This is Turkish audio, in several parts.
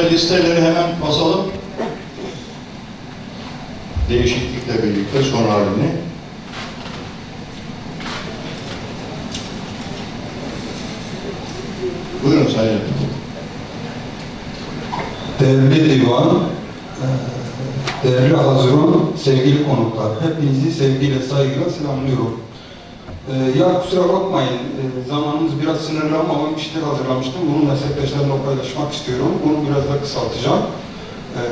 Burada listeleri hemen basalım. Değişiklikle birlikte son halini. Buyurun Sayın. Değerli divan, eee, değerli hazırın, sevgili konuklar, hepinizi sevgiyle, saygıyla selamlıyorum. Eee, ya kusura bakmayın, eee, zamanımız biraz sınırlı ama ben bir şeyler hazırlamıştım. Bunu meslektaşlarımla paylaşmak istiyorum. Bunu biraz da kısaltacağım. Eee,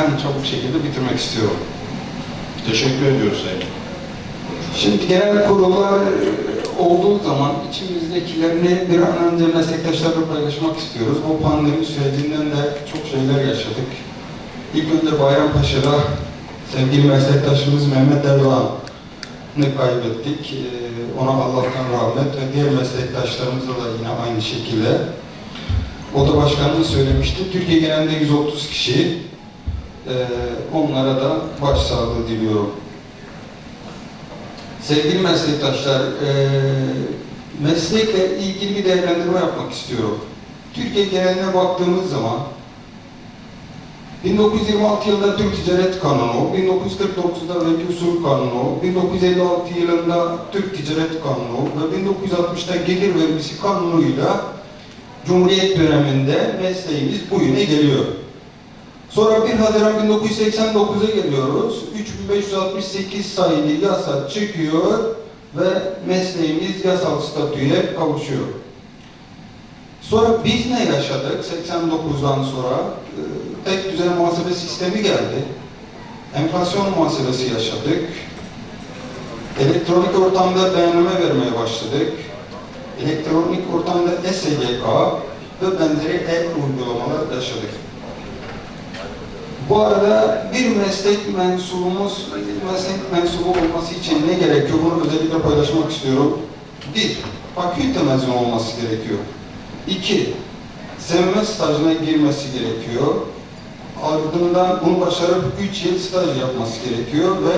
en çabuk şekilde bitirmek istiyorum. Teşekkür ediyoruz Sayın. Şimdi genel kurullar olduğu zaman içimizdekilerini bir an önce meslektaşlarla paylaşmak istiyoruz. Bu pandemi sürecinden de çok şeyler yaşadık. İlk önce Bayrampaşa'da sevgili meslektaşımız Mehmet Erdoğan'ı kaybettik. Ee, Ona Allah'tan rahmet ve diğer meslektaşlarımıza da yine aynı şekilde. O da başkanımız söylemişti. Türkiye genelinde 130 kişi. Ee, Onlara da başsağlığı diliyorum. Sevgili meslektaşlar, eee, meslekle ilgili bir değerlendirme yapmak istiyorum. Türkiye geneline baktığımız zaman 1926 yılında Türk Ticaret Kanunu, 1949'da Vergi Usul Kanunu, 1956 yılında Türk Ticaret Kanunu ve 1960'da Gelir Vergisi Kanunu'yla Cumhuriyet döneminde mesleğimiz bugüne geliyor. Sonra 1 Haziran 1989'a geliyoruz. 3568 sayılı yasa çıkıyor ve mesleğimiz yasal statüye kavuşuyor. Sonra biz ne yaşadık 89'dan sonra? Ee, Tek düzen muhasebe sistemi geldi. Enflasyon muhasebesi yaşadık. Elektronik ortamda beyanname vermeye başladık. Elektronik ortamda SGK ve benzeri e-uygulamalar yaşadık. Bu arada bir meslek mensubumuz, bir meslek mensubu olması için ne gerekiyor? Bunu özellikle paylaşmak istiyorum. Bir, fakülte mezunu olması gerekiyor. İki, SMM stajına girmesi gerekiyor. Ardından bunu başarıp 3 yıl staj yapması gerekiyor ve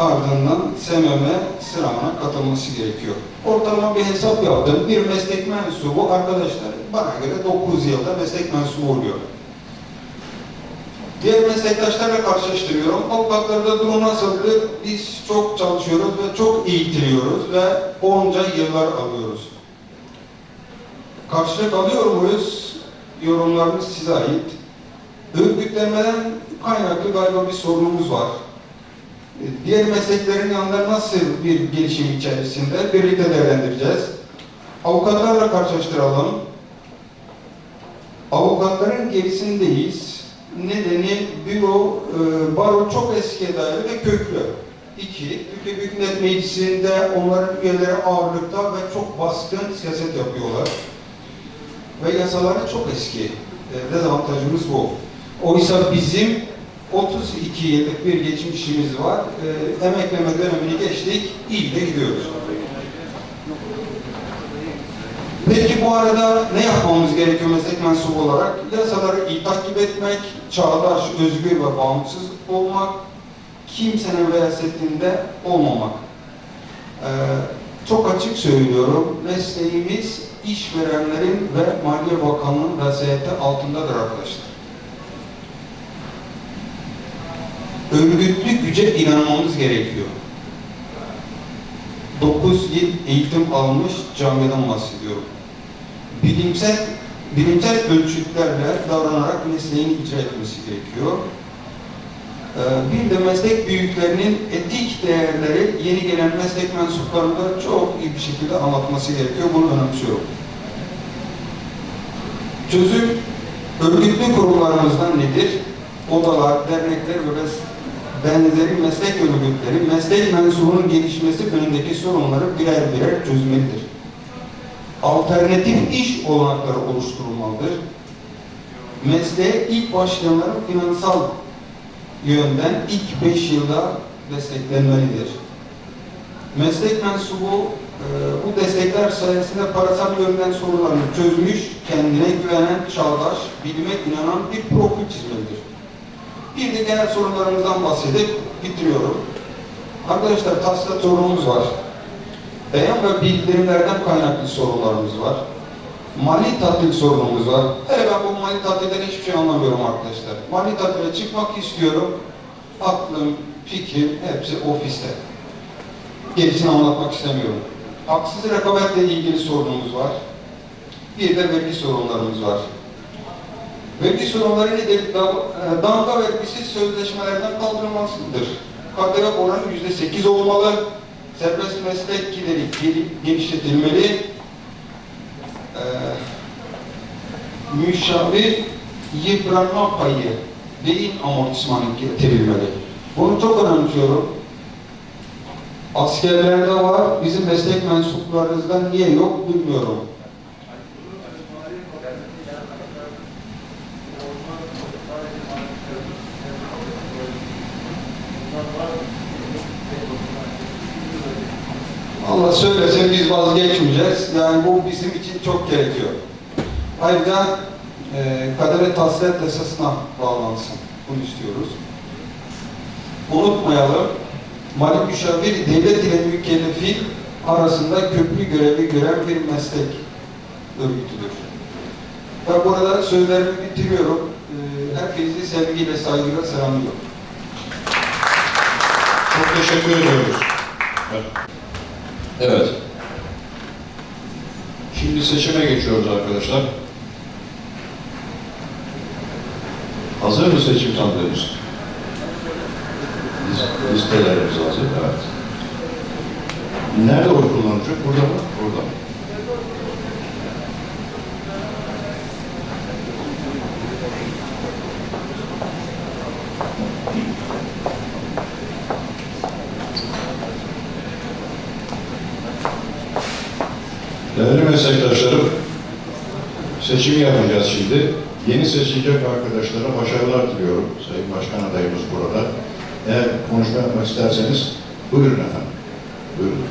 ardından SMM sınavına katılması gerekiyor. Ortalama bir hesap yaptım. Bir meslek mensubu arkadaşlar bana göre 9 yılda meslek mensubu oluyor. Diğer meslektaşlarla karşılaştırıyorum. Avukatlarda durum nasıldır? Biz çok çalışıyoruz ve çok eğitiliyoruz ve onca yıllar alıyoruz. Karşılık alıyor muyuz? Yorumlarınız size ait. Örgütlenmeden kaynaklı galiba bir sorunumuz var. Diğer mesleklerin yanında nasıl bir gelişim içerisinde birlikte değerlendireceğiz. Avukatlarla karşılaştıralım. Avukatların gerisindeyiz. Nedeni büro, e, baro çok eskiye dayalı ve köklü. İki, Türkiye Büyük Millet Meclisi'nde onların üyeleri ağırlıkta ve çok baskın siyaset yapıyorlar. Ve yasaları çok eski. Dezavantajımız bu. Oysa bizim 32 yıllık bir geçmişimiz var. E, emekleme dönemini geçtik, iyi de gidiyoruz. Peki bu arada ne yapmamız gerekiyor meslek mensubu olarak? Yasaları iyi takip etmek, çağdaş, özgür ve bağımsız olmak, kimsenin riyasetinde olmamak. Ee, çok açık söylüyorum, mesleğimiz işverenlerin ve Maliye Bakanlığı'nın vesayeti altındadır arkadaşlar. Örgütlü güce inanmamız gerekiyor. 9 yıl eğitim almış camiden bahsediyorum. Bilimsel bilimsel ölçütlerle davranarak mesleğini icra etmesi gerekiyor. Ee, Bir de meslek büyüklerinin etik değerleri yeni gelen meslek mensuplarında çok iyi bir şekilde anlatması gerekiyor. Bunu önemsiyorum. Çözüm örgütlü kurumlarımızdan nedir? Odalar, dernekler ve benzeri meslek örgütleri meslek mensubunun gelişmesi önündeki sorunları birer birer çözmelidir. Alternatif iş olanakları oluşturulmalıdır. Mesleğe ilk başlayanların finansal yönden ilk 5 yılda desteklenmelidir. Meslek mensubu e, bu destekler sayesinde parasal yönden sorunlarını çözmüş, kendine güvenen, çağdaş, bilime inanan bir profil çizmelidir. Bir de genel sorunlarımızdan bahsedip bitiriyorum. Arkadaşlar tahsilat sorunumuz var. Beyan ve bildirimlerden kaynaklı sorunlarımız var. Mali tatil sorunumuz var. Hele ben bu mali tatilden hiçbir şey anlamıyorum arkadaşlar. Mali tatile çıkmak istiyorum. Aklım, fikrim hepsi ofiste. Gerisini anlatmak istemiyorum. Haksız rekabetle ilgili sorunumuz var. Bir de vergi sorunlarımız var. Vergi sorunları nedir? Da- e, Damga vergisi sözleşmelerden kaldırılmasıdır. KDV oranı yüzde sekiz olmalı. Serbest meslek gideri genişletilmeli. Ee, müşavir yıpranma payı beyin amortismanı getirilmeli. Bunu çok önemsiyorum. Askerlerde var, bizim meslek mensuplarımızda niye yok bilmiyorum. Allah söylesin biz vazgeçmeyeceğiz. Yani bu bizim için çok gerekiyor. Ayrıca e, kadere tahsilat esasına bağlansın. Bunu istiyoruz. Unutmayalım, mali müşavir devlet ile mükellefi arasında köprü görevi gören bir meslek örgütüdür. Ben burada sözlerimi bitiriyorum. E, herkesi sevgiyle, saygıyla selamlıyorum. Çok teşekkür ediyoruz. Evet. Evet. Şimdi seçime geçiyoruz arkadaşlar. Hazır mı seçim sandığımız? Lis- Listelerimiz hazır, evet. Nerede oy kullanacak? Burada mı? Burada mı? Değerli meslektaşlarım, seçim yapacağız şimdi. Yeni seçilecek arkadaşlara başarılar diliyorum. Sayın Başkan adayımız burada. Eğer konuşma yapmak isterseniz buyurun efendim. Buyurun.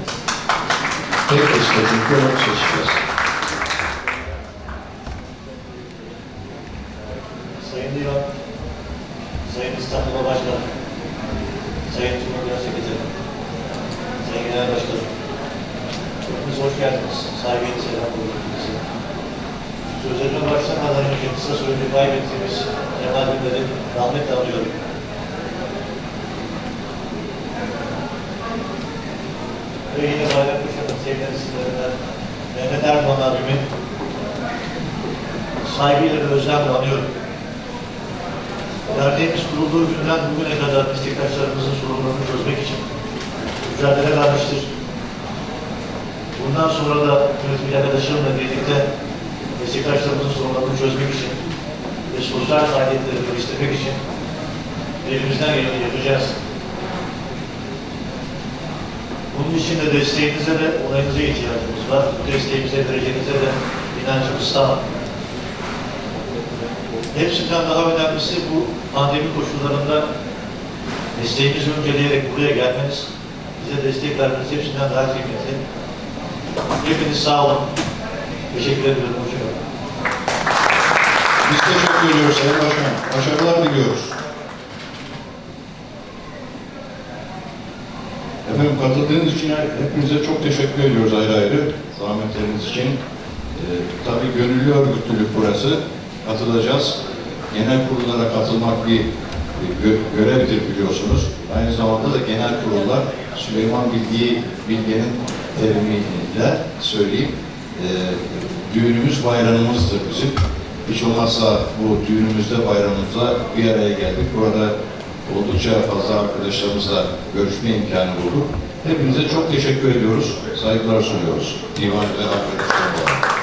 Tek liste çünkü seçeceğiz. Sayın Divan, Sayın İstanbul'a Başkan, Sayın Cumhurbaşkanı Sekreteri, Sayın Genel Başkanım, hepiniz hoş geldiniz. Saygıyla selam buyurunuz. Sözlerime başlamadan önce kısa sürede kaybettiğimiz Cemal Günler'i rahmetle anıyorum. Ve yine Bayram Kuşan'ın sevgili isimlerinden Mehmet Erdoğan abimin saygıyla ve özlemle anıyorum. Derneğimiz kurulduğu günden bugüne kadar meslektaşlarımızın sorunlarını çözmek için mücadele vermiştir. Bundan sonra da yönetim arkadaşlarımla birlikte meslektaşlarımızın sorunlarını çözmek için ve sosyal faaliyetleri geliştirmek için elimizden geleni yapacağız. Bunun için de desteğinize ve onayınıza ihtiyacımız var. Bu desteğimize vereceğinize de inancımız tam. Hepsinden daha önemlisi bu pandemi koşullarında mesleğimizi önceleyerek buraya gelmeniz, bize destek vermeniz hepsinden daha kıymetli. Hepiniz sağ olun. Teşekkür ediyorum. Biz teşekkür ediyoruz Sayın Başkan. Başarılar diliyoruz. Efendim katıldığınız için hepinize çok teşekkür ediyoruz ayrı ayrı. Zahmetleriniz için. Ee, tabii gönüllü örgütlülük burası. Katılacağız. Genel kurullara katılmak bir bir gö- görevdir biliyorsunuz. Aynı zamanda da genel kurullar Süleyman Bilge'yi Bilge'nin terimiyle söyleyeyim. Ee, düğünümüz bayramımızdır bizim. Hiç olmazsa bu düğünümüzde bayramımızda bir araya geldik. Burada oldukça fazla arkadaşlarımızla görüşme imkanı bulduk. Hepinize çok teşekkür ediyoruz. Saygılar sunuyoruz. Divan ve arkadaşlarım olarak.